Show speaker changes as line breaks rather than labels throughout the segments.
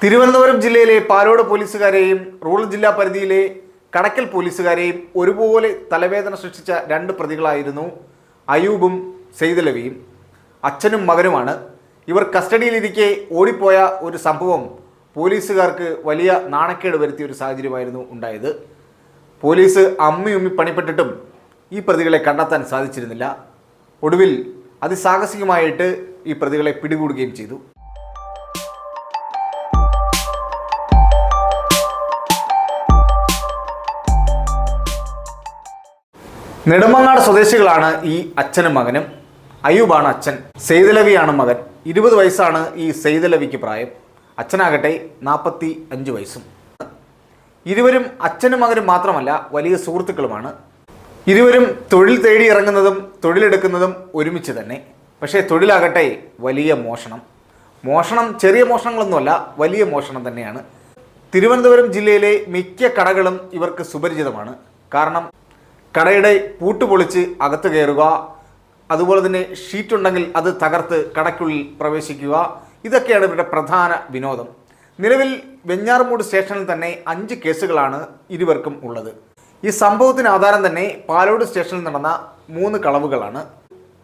തിരുവനന്തപുരം ജില്ലയിലെ പാലോട് പോലീസുകാരെയും റൂറൽ ജില്ലാ പരിധിയിലെ കടക്കൽ പോലീസുകാരെയും ഒരുപോലെ തലവേദന സൃഷ്ടിച്ച രണ്ട് പ്രതികളായിരുന്നു അയൂബും സെയ്തലവിയും. അച്ഛനും മകനുമാണ്. ഇവർ കസ്റ്റഡിയിലിരിക്കെ ഓടിപ്പോയ ഒരു സംഭവം പോലീസുകാർക്ക് വലിയ നാണക്കേട് വരുത്തിയ ഒരു സാഹചര്യമായിരുന്നു ഉണ്ടായത്. പോലീസ് അമ്മിയുമ്മി പണിപ്പെട്ടിട്ടും ഈ പ്രതികളെ കണ്ടെത്താൻ സാധിച്ചിരുന്നില്ല. ഒടുവിൽ അതിസാഹസികമായിട്ട് ഈ പ്രതികളെ പിടികൂടുകയും ചെയ്തു. നെടുമങ്ങാട് സ്വദേശികളാണ് ഈ അച്ഛനും മകനും. അയ്യൂബാണ് അച്ഛൻ. സെയ്തലവിയാണ് മകൻ. ഇരുപത് വയസ്സാണ് ഈ സെയ്തലവിക്ക് പ്രായം. അച്ഛനാകട്ടെ നാൽപ്പത്തി അഞ്ച് വയസ്സും. ഇരുവരും അച്ഛനും മകനും മാത്രമല്ല വലിയ സുഹൃത്തുക്കളുമാണ്. ഇരുവരും തൊഴിൽ തേടി ഇറങ്ങുന്നതും തൊഴിലെടുക്കുന്നതും ഒരുമിച്ച് തന്നെ. പക്ഷേ തൊഴിലാകട്ടെ വലിയ മോഷണം. മോഷണം ചെറിയ മോഷണങ്ങളൊന്നുമല്ല വലിയ മോഷണം തന്നെയാണ്. തിരുവനന്തപുരം ജില്ലയിലെ മിക്ക കടകളും ഇവർക്ക് സുപരിചിതമാണ്. കാരണം കടയുടെ പൂട്ട് പൊളിച്ച് അകത്ത് കയറുക. അതുപോലെ തന്നെ ഷീറ്റ് ഉണ്ടെങ്കിൽ അത് തകർത്ത് കടയ്ക്കുള്ളിൽ പ്രവേശിക്കുക. ഇതൊക്കെയാണ് ഇവരുടെ പ്രധാന വിനോദം. നിലവിൽ വെഞ്ഞാറമൂട് സ്റ്റേഷനിൽ തന്നെ അഞ്ച് കേസുകളാണ് ഇരുവർക്കും ഉള്ളത്. ഈ സംഭവത്തിന് ആധാരം തന്നെ പാലോട് സ്റ്റേഷനിൽ നടന്ന മൂന്ന് കളവുകളാണ്.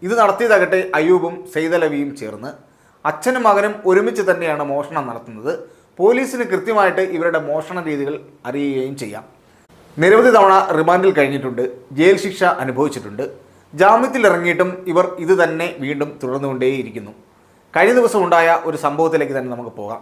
ഇത് നടത്തിയതാകട്ടെ അയ്യൂബും സെയ്തലവിയും ചേർന്ന്. അച്ഛനും മകനും ഒരുമിച്ച് തന്നെയാണ് മോഷണം നടത്തുന്നത്. പോലീസിന് കൃത്യമായിട്ട് ഇവരുടെ മോഷണ രീതികൾ അറിയുകയും ചെയ്യാം. നിരവധി തവണ റിമാൻഡിൽ കഴിഞ്ഞിട്ടുണ്ട് ജയിൽ ശിക്ഷ അനുഭവിച്ചിട്ടുണ്ട്. ജാമ്യത്തിൽ ഇറങ്ങിയിട്ടും ഇവർ ഇത് തന്നെ വീണ്ടും തുടർന്നുകൊണ്ടേയിരിക്കുന്നു. കഴിഞ്ഞ ദിവസം ഉണ്ടായ ഒരു സംഭവത്തിലേക്ക് തന്നെ നമുക്ക് പോകാം.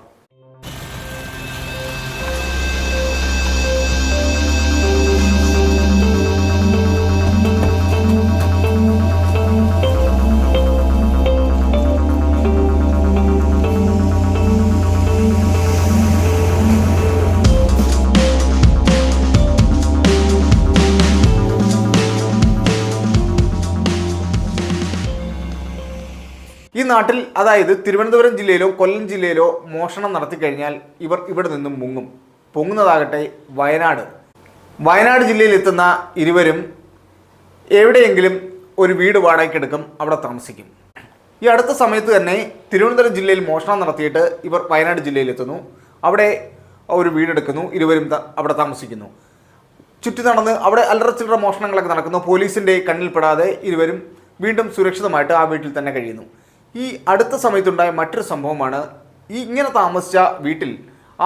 നാട്ടിൽ അതായത് തിരുവനന്തപുരം ജില്ലയിലോ കൊല്ലം ജില്ലയിലോ മോഷണം നടത്തി കഴിഞ്ഞാൽ ഇവർ ഇവിടെ നിന്നും മുങ്ങും. പൊങ്ങുന്നതാകട്ടെ വയനാട്. വയനാട് ജില്ലയിൽ എത്തുന്ന ഇരുവരും എവിടെയെങ്കിലും ഒരു വീട് വാടകയ്ക്കെടുക്കും അവിടെ താമസിക്കും. ഈ അടുത്ത സമയത്ത് തന്നെ തിരുവനന്തപുരം ജില്ലയിൽ മോഷണം നടത്തിയിട്ട് ഇവർ വയനാട് ജില്ലയിൽ എത്തുന്നു. അവിടെ ഒരു വീടെടുക്കുന്നു ഇരുവരും അവിടെ താമസിക്കുന്നു. ചുറ്റി നടന്ന് അവിടെ അല്ലറ ചില്ലറ മോഷണങ്ങളൊക്കെ നടക്കുന്നു. പോലീസിന്റെ കണ്ണിൽപ്പെടാതെ ഇരുവരും വീണ്ടും സുരക്ഷിതമായിട്ട് ആ വീട്ടിൽ തന്നെ കഴിയുന്നു. ഈ അടുത്ത സമയത്തുണ്ടായ മറ്റൊരു സംഭവമാണ്. ഈ ഇങ്ങനെ താമസിച്ച വീട്ടിൽ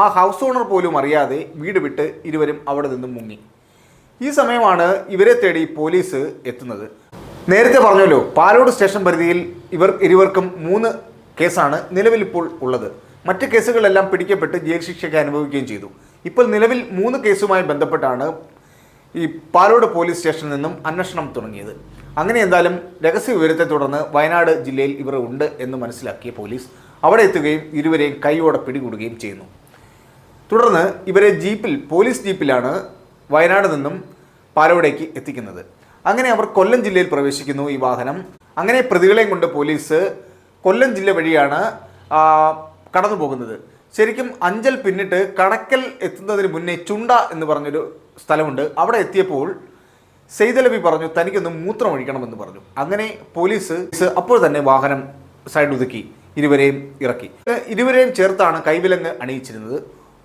ആ ഹൗസ് ഓണർ പോലും അറിയാതെ വീട് വിട്ട് ഇരുവരും അവിടെ നിന്നും മുങ്ങി. ഈ സമയമാണ് ഇവരെ തേടി പോലീസ് എത്തുന്നത്. നേരത്തെ പറഞ്ഞല്ലോ പാലോട് സ്റ്റേഷൻ പരിധിയിൽ ഇവർ ഇരുവർക്കും മൂന്ന് കേസാണ് നിലവിൽ ഇപ്പോൾ ഉള്ളത്. മറ്റ് കേസുകളെല്ലാം പിടിക്കപ്പെട്ട് ജയിൽ ശിക്ഷയ്ക്ക് അനുഭവിക്കുകയും ചെയ്തു. ഇപ്പോൾ നിലവിൽ മൂന്ന് കേസുമായി ബന്ധപ്പെട്ടാണ് ഈ പാലോട് പോലീസ് സ്റ്റേഷനിൽ നിന്നും അന്വേഷണം തുടങ്ങിയത്. അങ്ങനെ എന്തായാലും രഹസ്യ വിവരത്തെ തുടർന്ന് വയനാട് ജില്ലയിൽ ഇവർ ഉണ്ട് എന്ന് മനസ്സിലാക്കിയ പോലീസ് അവിടെ എത്തുകയും ഇരുവരെയും കൈയോടെ പിടികൂടുകയും ചെയ്യുന്നു. തുടർന്ന് ഇവരെ ജീപ്പിൽ പോലീസ് ജീപ്പിലാണ് വയനാട് നിന്നും പാലോടേക്ക് എത്തിക്കുന്നത്. അങ്ങനെ അവർ കൊല്ലം ജില്ലയിൽ പ്രവേശിക്കുന്നു ഈ വാഹനം. അങ്ങനെ പ്രതികളെയും കൊണ്ട് പോലീസ് കൊല്ലം ജില്ല വഴിയാണ് കടന്നു പോകുന്നത്. ശരിക്കും അഞ്ചൽ പിന്നിട്ട് കണക്കൽ എത്തുന്നതിന് മുന്നേ ചുണ്ട എന്ന് പറഞ്ഞൊരു സ്ഥലമുണ്ട്. അവിടെ എത്തിയപ്പോൾ സെയ്തലബി പറഞ്ഞു തനിക്കൊന്ന് മൂത്രം ഒഴിക്കണമെന്ന് പറഞ്ഞു. അങ്ങനെ പോലീസ് അപ്പോൾ തന്നെ വാഹനം സൈഡ് ഒതുക്കി ഇരുവരെയും ഇറക്കി. ഇരുവരെയും ചേർത്താണ് കൈവിലങ്ങ് അണിയിച്ചിരുന്നത്.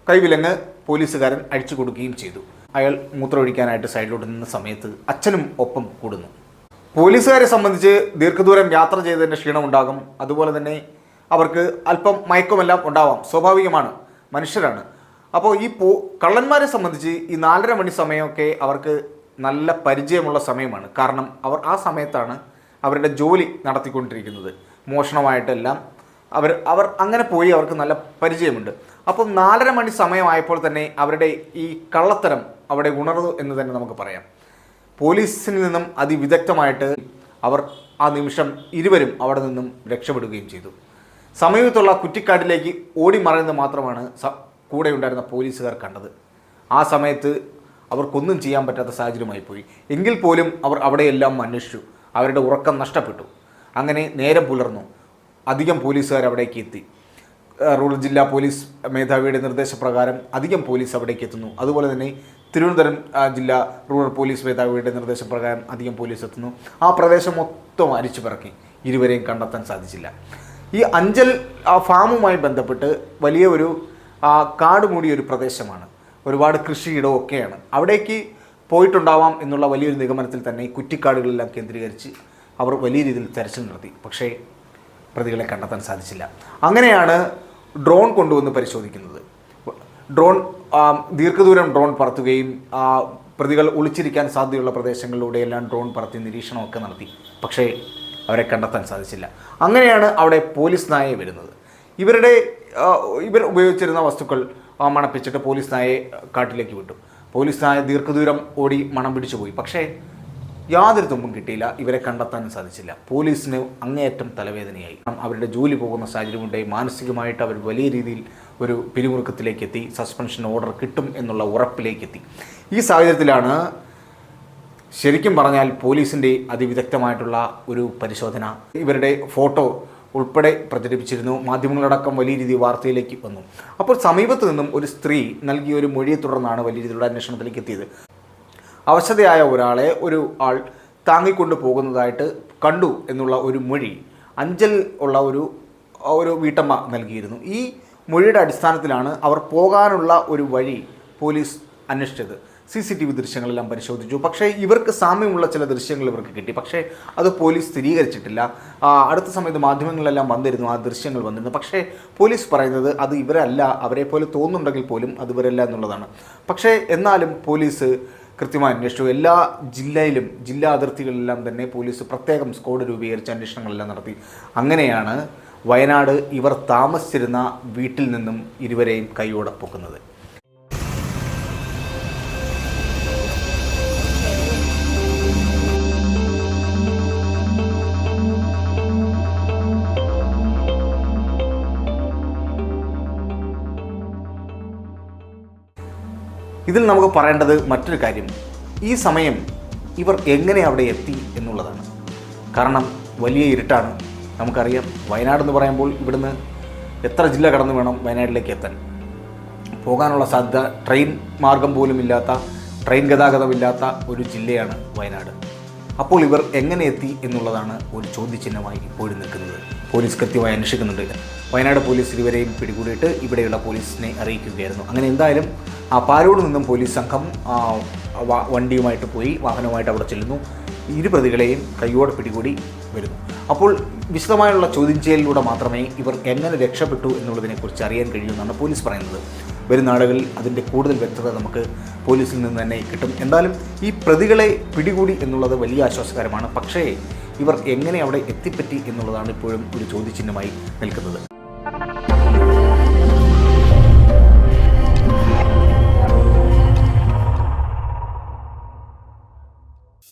കൈവിലങ്ങ് പോലീസുകാരൻ അഴിച്ചു കൊടുക്കുകയും ചെയ്തു. അയാൾ മൂത്രമൊഴിക്കാനായിട്ട് സൈഡിലോട്ട് നിന്ന സമയത്ത് അച്ഛനും ഒപ്പം കൂടുന്നു. പോലീസുകാരെ സംബന്ധിച്ച് ദീർഘദൂരം യാത്ര ചെയ്തതിന്റെ ക്ഷീണം ഉണ്ടാകും. അതുപോലെ തന്നെ അവർക്ക് അല്പം മയക്കമെല്ലാം ഉണ്ടാവാം. സ്വാഭാവികമാണ്. മനുഷ്യരാണ്. അപ്പോൾ ഈ പോ കള്ളന്മാരെ സംബന്ധിച്ച് ഈ നാലര മണി സമയമൊക്കെ അവർക്ക് നല്ല പരിചയമുള്ള സമയമാണ്. കാരണം അവർ ആ സമയത്താണ് അവരുടെ ജോലി നടത്തിക്കൊണ്ടിരിക്കുന്നത്. മോഷണമായിട്ടെല്ലാം അവർ അവർ അങ്ങനെ പോയി അവർക്ക് നല്ല പരിചയമുണ്ട്. അപ്പം നാലര മണി സമയമായപ്പോൾ തന്നെ അവരുടെ ഈ കള്ളത്തരം അവിടെ ഉണർന്നു എന്ന് തന്നെ നമുക്ക് പറയാം. പോലീസിൽ നിന്നും അതിവിദഗ്ധമായിട്ട് അവർ ആ നിമിഷം ഇരുവരും അവിടെ നിന്നും രക്ഷപ്പെടുകയും ചെയ്തു. സമീപത്തുള്ള കുറ്റിക്കാട്ടിലേക്ക് ഓടി മറയുന്നത് മാത്രമാണ് കൂടെ ഉണ്ടായിരുന്ന പോലീസുകാർ കണ്ടത്. ആ സമയത്ത് അവർക്കൊന്നും ചെയ്യാൻ പറ്റാത്ത സാഹചര്യമായി പോയി. എങ്കിൽ പോലും അവർ അവിടെയെല്ലാം അന്വേഷിച്ചു. അവരുടെ ഉറക്കം നഷ്ടപ്പെട്ടു. അങ്ങനെ നേരം പുലർന്നു. അധികം പോലീസുകാർ അവിടേക്ക് എത്തി. റൂറൽ ജില്ലാ പോലീസ് മേധാവിയുടെ നിർദ്ദേശപ്രകാരം അധികം പോലീസ് അവിടേക്ക് എത്തുന്നു. അതുപോലെ തന്നെ തിരുവനന്തപുരം ജില്ലാ റൂറൽ പോലീസ് മേധാവിയുടെ നിർദ്ദേശപ്രകാരം അധികം പോലീസ് എത്തുന്നു. ആ പ്രദേശം മൊത്തം അരിച്ചു പിറക്കി. ഇരുവരെയും കണ്ടെത്താൻ സാധിച്ചില്ല. ഈ അഞ്ചൽ ഫാമുമായി ബന്ധപ്പെട്ട് വലിയ ഒരു ആ, കാട് മൂടിയ ഒരു പ്രദേശമാണ്. ഒരുപാട് കൃഷിയിടവും ഒക്കെയാണ് അവിടേക്ക് പോയിട്ടുണ്ടാവാം എന്നുള്ള വലിയൊരു നിഗമനത്തിൽ തന്നെ ഈ കുറ്റിക്കാടുകളെല്ലാം കേന്ദ്രീകരിച്ച് അവർ വലിയ രീതിയിൽ തെരച്ചിൽ നടത്തി. പക്ഷേ പ്രതികളെ കണ്ടെത്താൻ സാധിച്ചില്ല. അങ്ങനെയാണ് ഡ്രോൺ കൊണ്ടുവന്ന് പരിശോധിക്കുന്നത്. ഡ്രോൺ ദീർഘദൂരം ഡ്രോൺ പറത്തുകയും പ്രതികൾ ഒളിച്ചിരിക്കാൻ സാധ്യതയുള്ള പ്രദേശങ്ങളിലൂടെയെല്ലാം ഡ്രോൺ പറത്തി നിരീക്ഷണമൊക്കെ നടത്തി. പക്ഷേ അവരെ കണ്ടെത്താൻ സാധിച്ചില്ല. അങ്ങനെയാണ് അവിടെ പോലീസ് നായ വരുന്നത്. ഇവരുടെ ഇവർ ഉപയോഗിച്ചിരുന്ന വസ്തുക്കൾ മണപ്പിച്ചിട്ട് പോലീസ് നായയെ കാട്ടിലേക്ക് വിട്ടു. പോലീസ് നായ ദീർഘദൂരം ഓടി മണം പിടിച്ചു പോയി. പക്ഷേ യാതൊരു തുമ്പും കിട്ടിയില്ല. ഇവരെ കണ്ടെത്താനും സാധിച്ചില്ല. പോലീസിന് അങ്ങേയറ്റം തലവേദനയായി. അവരുടെ ജോലി പോകുന്ന സാഹചര്യമുണ്ടായി മാനസികമായിട്ട് അവർ വലിയ രീതിയിൽ ഒരു പിരിമുറുക്കത്തിലേക്ക് എത്തി സസ്പെൻഷൻ ഓർഡർ കിട്ടും എന്നുള്ള ഉറപ്പിലേക്ക് എത്തി ഈ സാഹചര്യത്തിലാണ് ശരിക്കും പറഞ്ഞാൽ പോലീസിന്റെ അതിവിദഗ്ധമായിട്ടുള്ള ഒരു പരിശോധന. ഇവരുടെ ഫോട്ടോ ഉൾപ്പെടെ പ്രചരിപ്പിച്ചിരുന്നു. മാധ്യമങ്ങളടക്കം വലിയ രീതിയിൽ വാർത്തയിലേക്ക് വന്നു. അപ്പോൾ സമീപത്തു നിന്നും ഒരു സ്ത്രീ നൽകിയ ഒരു മൊഴിയെ തുടർന്നാണ് വലിയ രീതിയിലുള്ള അന്വേഷണത്തിലേക്ക് എത്തിയത്. അവശതയായ ഒരാളെ ഒരു ആൾ താങ്ങിക്കൊണ്ട് പോകുന്നതായിട്ട് കണ്ടു എന്നുള്ള ഒരു മൊഴി അഞ്ചൽ ഉള്ള ഒരു ഒരു വീട്ടമ്മ നൽകിയിരുന്നു. ഈ മൊഴിയുടെ അടിസ്ഥാനത്തിലാണ് അവർ പോകാനുള്ള ഒരു വഴി പോലീസ് അന്വേഷിച്ചത്. സി സി ടി വി ദൃശ്യങ്ങളെല്ലാം പരിശോധിച്ചു. പക്ഷേ ഇവർക്ക് സാമ്യമുള്ള ചില ദൃശ്യങ്ങൾ ഇവർക്ക് കിട്ടി. പക്ഷേ അത് പോലീസ് സ്ഥിരീകരിച്ചിട്ടില്ല. അടുത്ത സമയത്ത് മാധ്യമങ്ങളിലെല്ലാം വന്നിരുന്നു ആ ദൃശ്യങ്ങൾ വന്നിരുന്നു. പക്ഷേ പോലീസ് പറയുന്നത് അത് ഇവരല്ല അവരെ പോലെ തോന്നുന്നുണ്ടെങ്കിൽ പോലും അത് ഇവരല്ല എന്നുള്ളതാണ്. പക്ഷേ എന്നാലും പോലീസ് കൃത്യമായി അന്വേഷിച്ചു. എല്ലാ ജില്ലയിലും ജില്ലാ അതിർത്തികളിലെല്ലാം തന്നെ പോലീസ് പ്രത്യേകം സ്ക്വാഡ് രൂപീകരിച്ച് അന്വേഷണങ്ങളെല്ലാം നടത്തി. അങ്ങനെയാണ് വയനാട് ഇവർ താമസിച്ചിരുന്ന വീട്ടിൽ നിന്നും ഇരുവരെയും കൈയോടെ പൊക്കുന്നത്. ഇതിൽ നമുക്ക് പറയേണ്ടത് മറ്റൊരു കാര്യം. ഈ സമയം ഇവർ എങ്ങനെ അവിടെ എത്തി എന്നുള്ളതാണ്. കാരണം വലിയ ഇരുട്ടാണ്. നമുക്കറിയാം വയനാട് എന്ന് പറയുമ്പോൾ ഇവിടുന്ന് എത്ര ജില്ല കടന്നു വേണം വയനാട്ടിലേക്ക് എത്താൻ. പോകാനുള്ള സാധ്യത ട്രെയിൻ മാർഗം പോലും ഇല്ലാത്ത ട്രെയിൻ ഗതാഗതമില്ലാത്ത ഒരു ജില്ലയാണ് വയനാട്. അപ്പോൾ ഇവർ എങ്ങനെ എത്തി എന്നുള്ളതാണ് ഒരു ചോദ്യചിഹ്നമായി ഇപ്പോഴും നിൽക്കുന്നത്. പോലീസ് കൃത്യമായി അന്വേഷിക്കുന്നുണ്ട്. വയനാട് പോലീസ് ഇരുവരെയും പിടികൂടിയിട്ട് ഇവിടെയുള്ള പോലീസിനെ അറിയിക്കുകയായിരുന്നു. അങ്ങനെ എന്തായാലും ആ പാലോട് നിന്നും പോലീസ് സംഘം വണ്ടിയുമായിട്ട് പോയി വാഹനവുമായിട്ട് അവിടെ ചെല്ലുന്നു. ഇരു പ്രതികളെയും കൈയോടെ പിടികൂടി വരുന്നു. അപ്പോൾ വിശദമായുള്ള ചോദ്യം ചെയ്യലിലൂടെ മാത്രമേ ഇവർ എങ്ങനെ രക്ഷപ്പെട്ടു എന്നുള്ളതിനെക്കുറിച്ച് അറിയാൻ കഴിയൂ എന്നാണ് പോലീസ് പറയുന്നത്. വരും നാളുകളിൽ അതിന്റെ കൂടുതൽ വ്യക്തത നമുക്ക് പോലീസിൽ നിന്ന് തന്നെ കിട്ടും. എന്തായാലും ഈ പ്രതികളെ പിടികൂടി എന്നുള്ളത് വലിയ ആശ്വാസകരമാണ്. പക്ഷേ ഇവർ എങ്ങനെ അവിടെ എത്തിപ്പറ്റി എന്നുള്ളതാണ് ഇപ്പോഴും ഒരു ചോദ്യചിഹ്നമായി നിൽക്കുന്നത്.